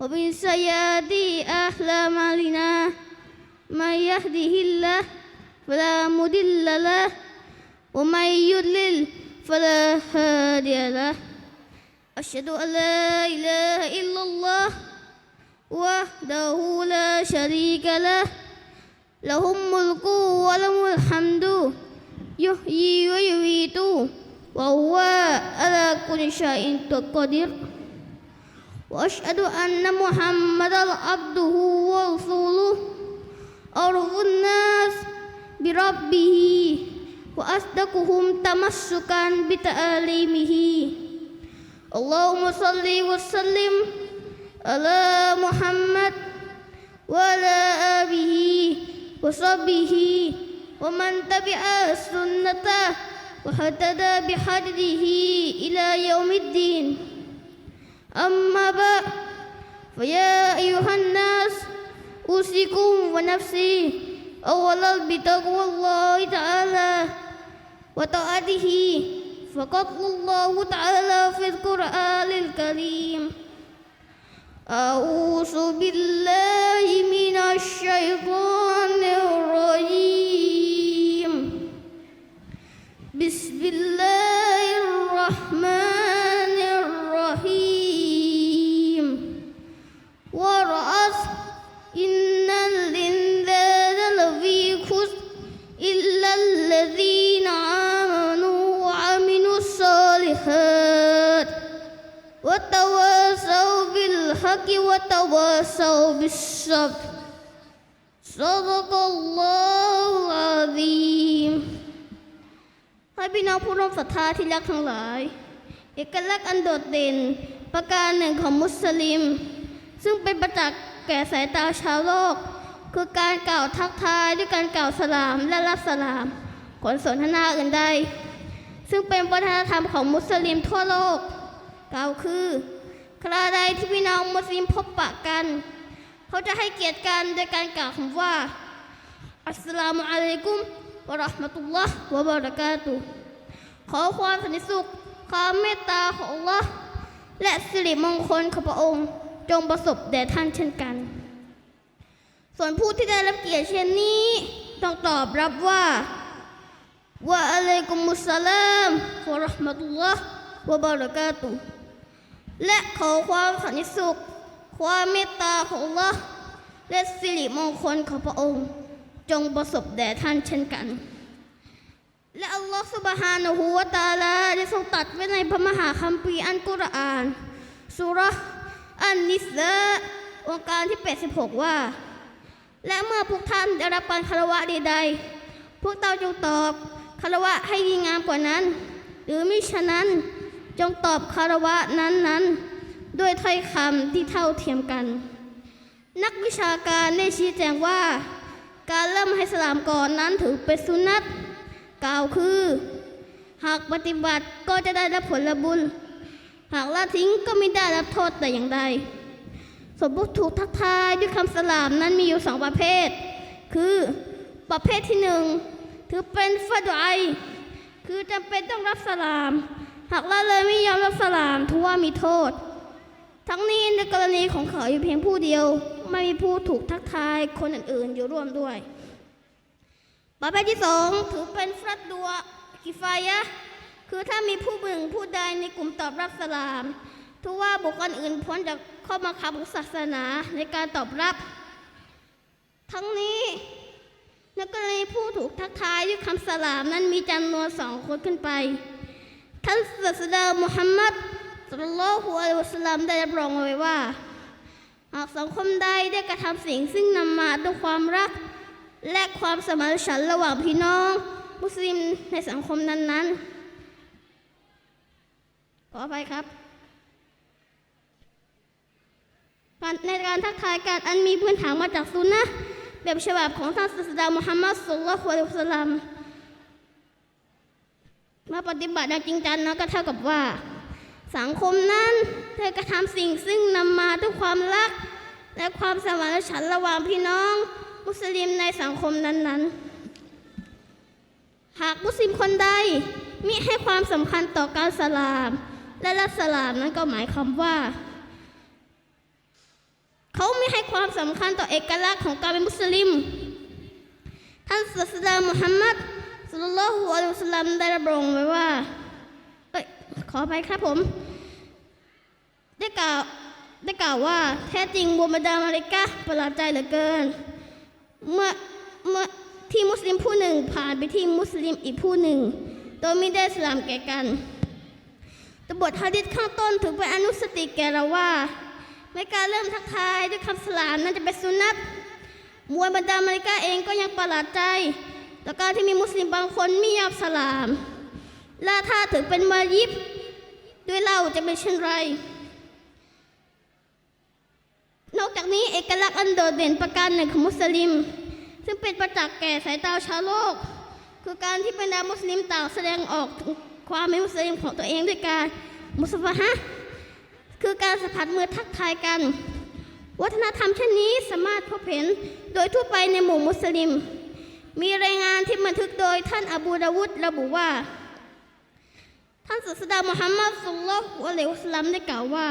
وبالسيئات أهل مالنا. من يهده الله فلا مدل له ومن يدلل فلا هادي له. أشهد أن لا إله إلا الله وحده لا شريك له. له الملك وله الحمد يحيي ويميت وهو على كل شيء قدير. وأشهد أن محمدا عبده ورسوله. أرض الناس بربه وأصدقهم تمسكا بتعليمه. اللهم صل وسلم على محمد وعلى آله وصحبه ومن تبع سنته واهتدى بحديه إلى يوم الدين. أما بعد فيا أيها الناس أوصيكم ونفسي أولا بتقوى الله تعالى وطاعته فقد الله تعالى في القرآن الكريم. أعوذ بالله من الشيطان وتواصوا بالصبر صدق الله العظيم ให้พี่น้องผู้ร่วมศรัทธาที่รักทั้งหลาย เอกลักษณ์อันโดดเด่น ประการหนึ่งของมุสลิม ซึ่งเป็นประจักษ์แก่สายตาชาวโลก คือการกล่าวทักทายด้วยการกล่าวสลามและรับสลามผลสนทนาอื่นใด ซึ่งเป็นวัฒนธรรมของมุสลิมทั่วโลก กล่าวคือ คราใดที่พี่น้องมุสลิมพบปะกัน เขาจะให้เกียรติกันโดยการกล่าวคำว่า อัสสลามุอะลัยกุมวะราะห์มะตุลลอฮ์วะบะเราะกาตุขอความสันติสุขความเมตตาของอัลลอฮ์และสิริมงคลของพระองค์ จงประสบแด่ท่านเช่นกัน ส่วนผู้ที่ได้รับเกียรติเช่นนี้ ต้องตอบรับว่าวะอะลัยกุมุสสลามวะราะห์มะตุลลอฮ์วะบะเราะกาตุ และขอความสันติสุข ความเมตตาของอัลลอฮ์และสิริมงคลของพระองค์ จงประสบแด่ท่านเช่นกัน และอัลลอฮฺสุบฮานะฮูวะตาลาได้ทรงตัดไว้ในพระมหาคัมภีร์อันกุรอานสุรอันนิสาองค์การที่ 86 ว่า และเมื่อพวกท่านได้รับการคารวะใดๆพวกเจ้าจงตอบคารวะให้ดีงามกว่านั้น หรือมิฉะนั้น จงตอบคารวะนั้นๆ ด้วยถ้อยคำที่เท่าเทียมกัน นักวิชาการได้ชี้แจงว่า การเริ่มให้สลามก่อนนั้นถือเป็นสุนัตกล่าวคือ หากปฏิบัติก็จะได้รับผลบุญ หากละทิ้งก็ไม่ได้รับโทษแต่อย่างใดสมบูรณ์ถูกทักทายด้วยคำสลามนั้นมีอยู่สองประเภท คือประเภทที่หนึ่งถือเป็นฟัดไอคือจำเป็นต้องรับสลาม หากละเลยไม่ยอมรับสลามถือว่ามีโทษ ทั้งนี้ในกรณีของเขาอยู่เพียงผู้เดียว ไม่มีผู้ถูกทักทายคนอื่นๆอยู่ร่วมด้วย ประเภทที่สองถือเป็นฟัดดัวกิฟายะคือถ้ามีผู้บึงผู้ใดในกลุ่มตอบรับสลามถือว่าบุคคลอื่นพ้นจากข้อบังคับของศาสนาในการตอบรับ ทั้งนี้ในกรณีผู้ถูกทักทายด้วยคำสลามนั้นมีจำนวนสองคนขึ้นไป ท่านศาสดามุฮัมมัดสุลลัลฮุอะลัยวะสัลลัมได้รับรองเอาไว้ว่า หากสังคมใดได้กระทำสิ่งซึ่งนำมาด้วยความรัก และความสมานฉันท์ระหว่างพี่น้อง มุสลิมในสังคมนั้นๆ ขออภัยครับในการทักทายการอันมีพื้นฐานมาจากซุนนะแบบฉบับของท่านศาสดามุฮัมมัดสุลลัลฮุอะลัยวะสัลลัม มาปฏิบัติอย่างจริงจังนะก็เท่ากับว่า สังคมนั้นได้กระทำสิ่งซึ่งนำมาด้วยความรัก และความสมานฉันระหว่างพี่น้อง มุสลิมในสังคมนั้นๆ หากมุสลิมคนใดมิให้ความสำคัญต่อการสลาม และละสลามนั้นก็หมายความว่า เขาไม่ให้ความสำคัญต่อเอกลักษณ์ของการเป็นมุสลิม ท่านศาสดามุฮัมมัด สุลลัลลอฮุอะลัยฮิวะสัลลัมได้รับรองไว้ว่าขอไปครับผม ได้กล่าวได้กล่าวว่าแท้จริงบูมดามาริกาประหลาดใจเหลือเกิน เมื่อเมื่อที่มุสลิมผู้หนึ่งผ่านไปที่มุสลิมอีกผู้หนึ่ง โดยไม่ได้สลามแก่กันตบทฮะดิษข้างต้นถึงเป็นอนุสติแก่เราว่าในการเริ่มทักทายด้วยคำสลามนั้นจะเป็นสุนัตมวยบรรดาอเมริกาเองก็ยังประหลาดใจ ต่อการที่มีมุสลิมบางคนไม่ยอมสลาม และถ้าถือเป็นมายิบด้วยเราจะเป็นเช่นไร นอกจากนี้เอกลักษณ์อันโดดเด่นประการหนึ่งของมุสลิม ซึ่งเป็นประจักษ์แก่สายตาชาวโลก คือการที่บรรดามุสลิมต่างแสดงออกถึงความเป็นมุสลิมของตัวเองด้วยการมุสฟะฮะคือการสัมผัสมือทักทายกัน วัฒนธรรมเช่นนี้สามารถพบเห็นโดยทั่วไปในหมู่มุสลิม มีรายงานที่บันทึกโดยท่านอบูดาวุดระบุว่า ท่านศาสดามุฮัมมัดสุลลัลลอฮุอะลัยฮิวสลัมได้กล่าวว่า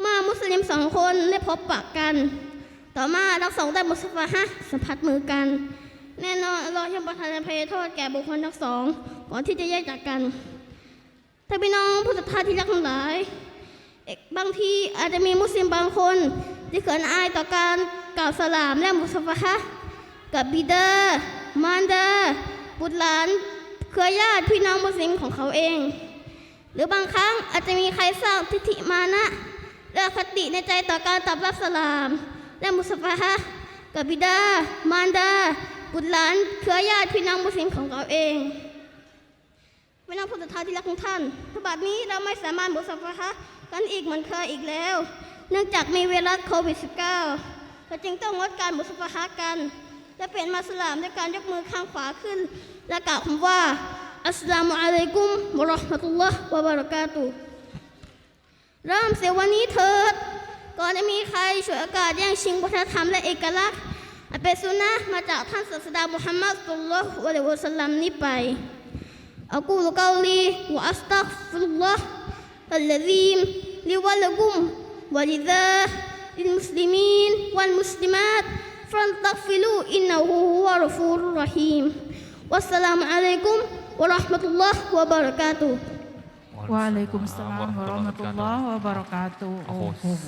เมื่อมุสลิมสองคนได้พบปะกัน ต่อมาทั้งสองได้มุสฟาฮะสัมผัสมือกัน แน่นอนอัลลอย่อมประทานอภัยโทษแก่บุคคลทั้งสองก่อนที่จะแยกจากกันถ้าพี่น้องผู้ศรัทธาที่รักทั้งหลายบางทีอาจจะมีมุสลิมบางคนที่เขินอายต่อการกล่าวสลามและมุสฟาฮะ กับบิดามารดาบุตรหลาน เครือญาติพี่น้องมุสลิมของเขาเอง หรือบางครั้งอาจจะมีใครสร้างทิฏฐิมานะและอคติในใจต่อการตอบรับสลาม และมุสฟาฮะกับบิดามารดาบุตรหลานเครือญาติพี่น้องมุสลิมของเราเองพี่น้องผู้ศรัทธาที่รักของท่านฉบับนี้เราไม่สามารถมุสฟาฮะกันอีกเหมือนเคยอีกแล้ว เนื่องจากมีไวรัสโควิด -19 เราจึงต้องงดการมุสฟาฮะกัน และเปลี่ยนมาสลามด้วยการยกมือข้างขวาขึ้น และกล่าวคำว่าอัสลามุอะลัยกุมวะราะห์มะตุลลอฮ์วะบะเราะกาตุเริ่มเสวันนี้เถิด ก่อนจะมีใครฉวยโอกาสแย่งชิงวัฒนธรรมและเอกลักษณ์อันเป็นสุนนะมาจากท่านศาสดามุฮัมมัดสุลลัลลอฮุอะลัยวะสัลลัมนี้ไปอักูลกาลีวะอัสตัฆฟิรุลลอฮ์อัลลซีมลิวะละกุมวะลิซาลิลมุสลิมีนวัลมุสลิมาต ฟันตักฟิลูอินนะฮูฮุวะรอฟูรุรรอฮีมวัสสลามุอะลัยกุมวะเราะห์มะตุลลอฮ์วะบะเราะกาตุฮ์ วะอะลัยกุมสสลามวะเราะห์มะตุลลอฮ์วะบะเราะกาตุฮ์ โอ้โห โอ้โห